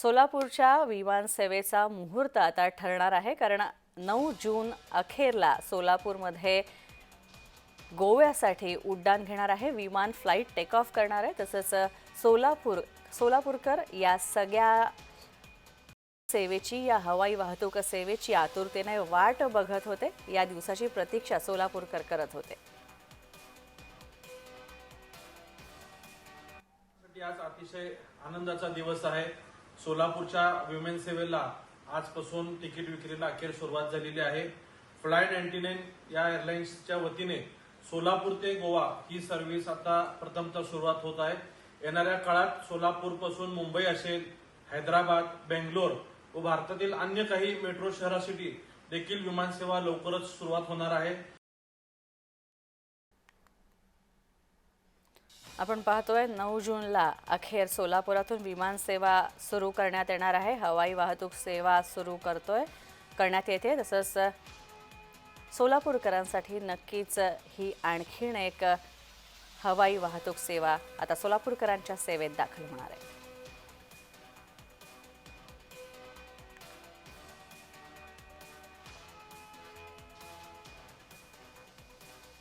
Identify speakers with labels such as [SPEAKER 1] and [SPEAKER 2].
[SPEAKER 1] सोलापूरच्या विमानसेवेचा मुहूर्त आता ठरणार आहे कारण नऊ जून अखेरला सोलापूरमध्ये गोव्यासाठी उड्डाण घेणार आहे. विमान फ्लाईट टेक ऑफ करणार आहे तसंच सोलापूर सोलापूरकर या सगळ्या सेवेची या हवाई वाहतूक सेवेची आतुरतेने वाट बघत होते. या दिवसाची प्रतीक्षा सोलापूरकर करत होते.
[SPEAKER 2] आज अतिशय आनंदाचा दिवस आहे. सोलापूरच्या विमेन सेवेला आजपासून तिकीट विक्रीला अखेर सुरुवात झालेली आहे. फ्लाय नाईन्टी नाईन या एअरलाइन्सच्या वतीने सोलापूर ते गोवा ही सर्व्हिस आता प्रथमतः सुरुवात होत आहे. येणाऱ्या काळात सोलापूरपासून मुंबई असेल हैदराबाद बेंगलोर व भारतातील अन्य काही मेट्रो शहरासाठी देखील विमानसेवा लवकरच सुरुवात होणार आहे.
[SPEAKER 1] आपण पाहतोय नऊ जूनला अखेर सोलापुरातून विमानसेवा सुरू करण्यात येणार आहे. हवाई वाहतूक सेवा सुरू करतोय करण्यात येते. तसंच सोलापूरकरांसाठी नक्कीच ही आणखीन एक हवाई वाहतूक सेवा आता सोलापूरकरांच्या सेवेत दाखल होणार आहे.